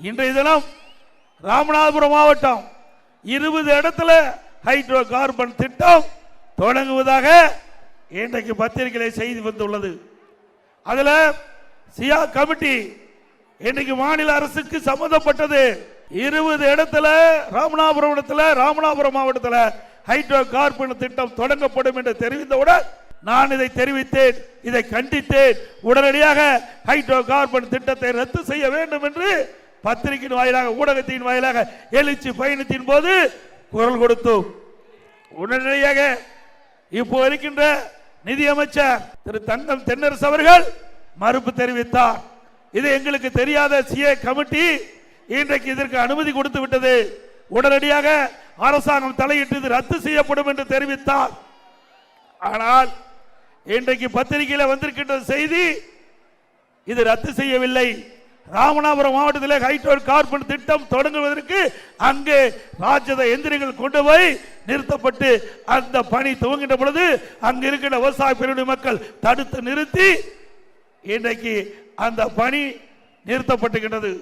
இன்றைய தினம் ராமநாதபுரம் மாவட்டம் இருபது இடத்துல ஹைட்ரோ கார்பன் திட்டம் தொடங்குவதாக இன்றைக்கு பத்திரிகையில் செய்தி வந்துள்ளது. அதில் சியா கமிட்டி இன்னைக்கு மாநில அரசுக்கு சம்பந்தப்பட்டது இருபது இடத்துல ராமநாதபுரம் இடத்துல ராமநாதபுரம் மாவட்டத்தில் ஹைட்ரோ கார்பன் திட்டம் தொடங்கப்படும் என்று தெரிவித்தவுடன் நான் இதை தெரிவித்தேன் இதை கண்டித்தேன். உடனடியாக ஹைட்ரோ கார்பன் திட்டத்தை ரத்து செய்ய வேண்டும் என்று பத்திரிகையின் வாயிலாக ஊடகத்தின் வாயிலாக எழுச்சி பயணத்தின் போது குரல் கொடுத்தோம். உடனடியாக இப்போ இருக்கின்ற நிதியமைச்சர் திரு தங்கம் தென்னரசு அவர்கள் மறுப்பு தெரிவித்தார். இது எங்களுக்கு தெரியாத சிஏ கமிட்டி இன்றைக்கு இதற்கு அனுமதி கொடுத்து விட்டது. உடனடியாக அரசாங்கம் தலையிட்டு இது ரத்து செய்யப்படும் என்று தெரிவித்தார். ஆனால் இன்றைக்கு பத்திரிகையில் வந்திருக்கின்ற செய்தி இது ரத்து செய்யவில்லை. ராமநாதபுரம் மாவட்டத்தில் ஹைட்ரோ கார்பன் திட்டம் தொடங்குவதற்கு அங்கே ராஜத எந்திரங்கள் கொண்டு போய் நிறுத்தப்பட்டு அந்த பணி துவங்கின்ற பொழுது அங்கு இருக்கின்ற விவசாய பிரிவு மக்கள் தடுத்து நிறுத்தி இன்றைக்கு அந்த பணி நிறுத்தப்பட்டுகின்றது.